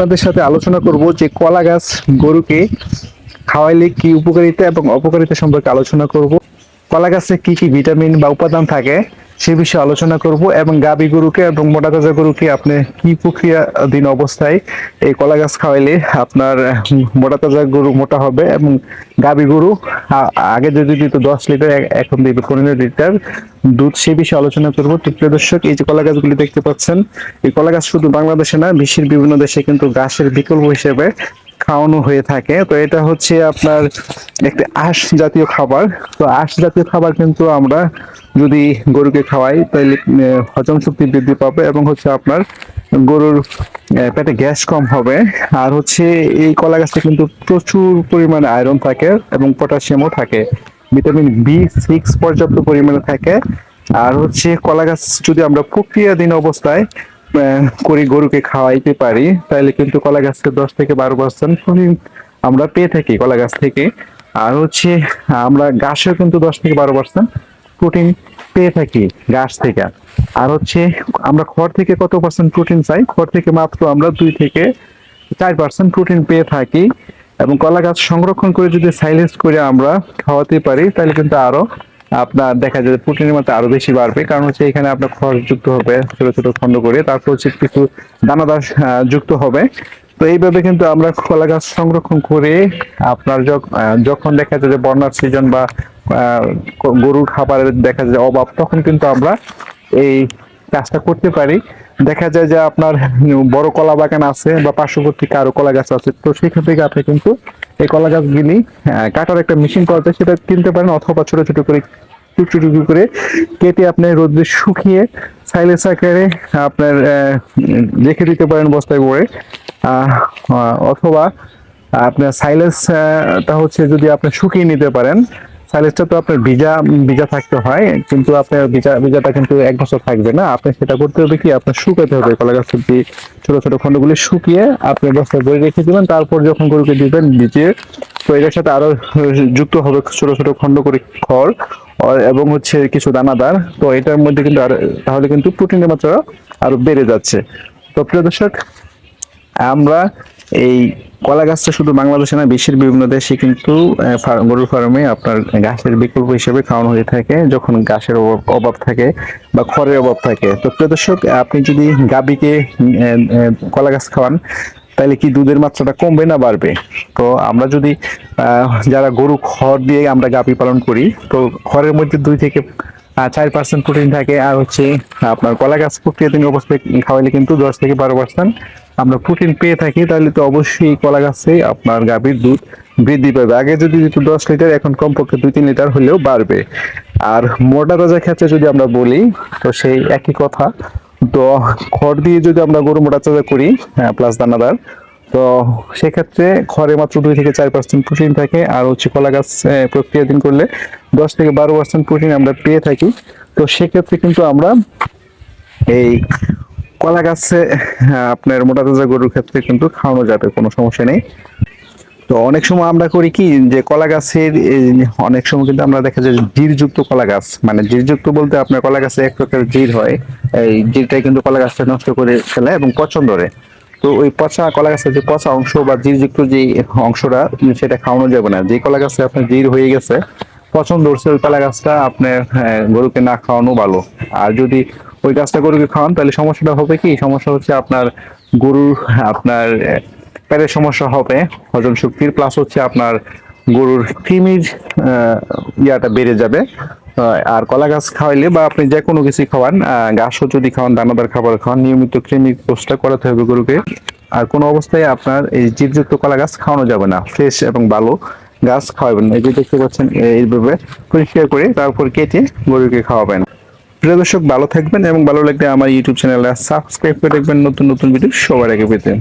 আপনাদের সাথে আলোচনা করব যে কলা গাছ গরুকে খাওয়াইলে কি উপকারিতা এবং অপকারিতা সম্পর্কে আলোচনা করব। কলা গাছে কি কি ভিটামিন বা উপাদান থাকে? সে বিষয়ে আলোচনা করব এবং গাবি গরুকে এবং মোটা তাজা গরুকে আপনি কি প্রক্রিয়াধীন অবস্থায় এই কলা গাছ খাওয়াইলে আপনার মোটা তাজা গরু মোটা হবে এবং গাবি গরু আগে যদি দিত দশ লিটার এখন দিবে পনেরো লিটার দুধ, সে বিষয়ে আলোচনা করব। তো প্রিয় দর্শক, এই যে কলা গাছগুলি দেখতে পাচ্ছেন, এই কলা গাছ শুধু বাংলাদেশে না, বিশ্বের বিভিন্ন দেশে কিন্তু গাছের বিকল্প হিসেবে খাওয়ানো হয়ে থাকে। তো এটা হচ্ছে আপনার একটি আঁশ জাতীয় খাবার। তো আঁশ জাতীয় খাবার কিন্তু আমরা যদি গরুকে খাওয়াই তাহলে হজম শক্তি বৃদ্ধি পাবে এবং হচ্ছে আপনার গরুর পেটে গ্যাস কম হবে। আর হচ্ছে এই কলা গাছে কিন্তু প্রচুর পরিমাণে আয়রন থাকে এবং পটাশিয়ামও থাকে। ভিটামিন বি সিক্স পর্যাপ্ত পরিমাণে থাকে। আর হচ্ছে কলা গাছ যদি আমরা প্রক্রিয়াধীন অবস্থায় করি গরুকে খাওয়াইতে পারি তাহলে কিন্তু কলা গাছকে দশ থেকে বারো পার্সেন্ট আমরা পেয়ে থাকি কলা গাছ থেকে। আর হচ্ছে আমরা গাছেও কিন্তু দশ থেকে বারো পার্সেন্ট প্রোটিন পেয়ে থাকি গাছ থেকে। আর হচ্ছে আমরা খড় থেকে কত পার্সেন্ট প্রোটিন চাই? খড় থেকে মাত্র আমরা দুই থেকে চার পার্সেন্ট প্রোটিন পেয়ে থাকি। এবং কলা গাছ সংরক্ষণ করে যদি সাইলেন্স করে আমরা খাওয়াতে পারি তাহলে কিন্তু আরও আপনার দেখা যায় প্রোটিনের মাত্রা আরও বেশি বাড়বে। কারণ হচ্ছে এখানে আপনার খড় যুক্ত হবে, ছোট ছোট খণ্ড করে। তারপর হচ্ছে কিছু দানাদার যুক্ত হবে। তো এইভাবে কিন্তু আমরা কলা গাছ সংরক্ষণ করে আপনার যখ- যখন দেখা যায় যে বন্যার সিজন বা গরুর খাবারের দেখা যায় অভাব, তখন কিন্তু আমরা এই কাজটা করতে পারি। দেখা যায় যে আপনার বড় কলা বাগান আছে বা পার্শ্ববর্তী কারও কলা গাছ আছে তো সেখান থেকে আপনি কিন্তু এই কলা গাছগুলি আহ, কাটার একটা মেশিন যায় সেটা কিনতে পারেন অথবা ছোট ছোট করে টুকরো টুকরো করে কেটে আপনি রোদ্রে শুকিয়ে সাইলেন্স আকারে আপনার রেখে দিতে পারেন বস্তায় আহ, অথবা আপনার সাইলেন্স টা হচ্ছে যদি আপনি শুকিয়ে নিতে পারেন সাইলেন্সটা তো আপনার ভিজা ভিজা থাকতে হয়, কিন্তু আপনার ভিজা ভিজাটা কিন্তু এক বছর থাকবে না। আপনি সেটা করতে হবে কি, আপনার শুকাতে হবে। কলা গাছের যে ছোট ছোট খণ্ডগুলি শুকিয়ে আপনি বস্তায় বই রেখে দেবেন, তারপর যখন গরুকে দিবেন ভিজে তো এটার সাথে আরও যুক্ত হবে ছোট ছোট খণ্ড করে খড় এবং হচ্ছে কিছু দানাদার। তো এটার মধ্যে কিন্তু আর, তাহলে কিন্তু প্রোটিনের মাত্রা আরও বেড়ে যাচ্ছে। তো প্রিয় দর্শক, আমরা এই কলা গাছটা শুধু বাংলাদেশে না, বিশ্বের বিভিন্ন দেশে কিন্তু গরুর ফার্মে আপনার ঘাসের বিকল্প হিসেবে খাওয়ানো হয়ে থাকে। যখন ঘাসের অভাব- থাকে বা খড়ের অভাব থাকে, তো প্রিয় দর্শক, আপনি যদি গাবিকে কলা গাছ খাওয়ান, তাহলে কি দুধের মাত্রাটা কমবে না বাড়বে? তো আমরা যদি যারা গরু খড় দিয়ে আমরা গাভী পালন করি, তো খড়ের মধ্যে দুই থেকে চার পার্সেন্ট প্রোটিন থাকে আর হচ্ছে আপনার কলা গাছ প্রক্রিয়াধীন অবস্থায় খাওয়াইলে কিন্তু দশ থেকে বারো পার্সেন্ট আমরা প্রোটিন পেয়ে থাকি, তাহলে তো অবশ্যই কলা গাছে আপনার গাভীর দুধ বৃদ্ধি পাবে। আগে যদি দিত দশ লিটার এখন কমপক্ষে দুই, তিন লিটার হলেও বাড়বে। আর মোটা তাজা ক্ষেত্রে যদি আমরা বলি, তো সেই একই কথা। তো খড় দিয়ে যদি আমরা গরু মোটা তাজা করি প্লাস দানাদার তো সেক্ষেত্রে খড়ে মাত্র দুই থেকে চার পার্সেন্ট প্রোটিন থাকে আর হচ্ছে কলা গাছ প্রক্রিয়াধীন করলে দশ থেকে বারো পার্সেন্ট প্রোটিন আমরা পেয়ে থাকি। তো সেক্ষেত্রে কিন্তু আমরা এই কলা গাছে হ্যাঁ, আপনার মোটা তাজা গরুর ক্ষেত্রে কিন্তু খাওয়ানো যাবে কোনো সমস্যা নেই। তো অনেক সময় আমরা করি কি যে কলা গাছের অনেক সময় কিন্তু আমরা দেখা যায় জিরযুক্ত কলা গাছ মানে জিরযুক্ত বলতে আপনার কলা গাছে এক প্রকার জির হয়। এই জিরটাই কিন্তু কলা গাছটা নষ্ট করে ফেলে এবং পছন্দ করে তো ওই পচা কলা গাছের যে পচা অংশ বা জিরযুক্ত যে অংশটা সেটা খাওয়ানো যাবে না। যে কলা গাছে আপনার জির হয়ে গেছে পছন্দ হচ্ছে ওই কলা গাছটা আপনার হ্যাঁ, গরুকে না খাওয়ানো ভালো। আর যদি ওই গাছটা গরুকে খাওয়ান তাহলে সমস্যাটা হবে কি? সমস্যা হচ্ছে আপনার গরুর আপনার পেটের সমস্যা হবে হজম শক্তির প্লাস হচ্ছে আপনার গরুর আহ, ইয়াটা বেড়ে যাবে। আর কলা গাছ খাওয়াইলে বা আপনি যে কোনো কিছু খাওয়ান ঘাসও যদি খাওয়ান, দানাদার খাবার খাওয়ান, নিয়মিত কৃমি কোষটা করাতে হবে গরুকে। আর কোনো অবস্থায় আপনার এই জীবযুক্ত কলা গাছ খাওয়ানো যাবে না, ফ্রেশ এবং ভালো গাছ খাওয়াবেন। এই যে দেখতে পাচ্ছেন এইভাবে পরিষ্কার করে তারপর কেটে গরুকে খাওয়াবেন। প্রিয় দর্শক, ভালো থাকবেন এবং ভালো লাগলে আমার ইউটিউব চ্যানেলে সাবস্ক্রাইব করে দেখবেন। নতুন নতুন ভিডিও সবার আগে পেতে।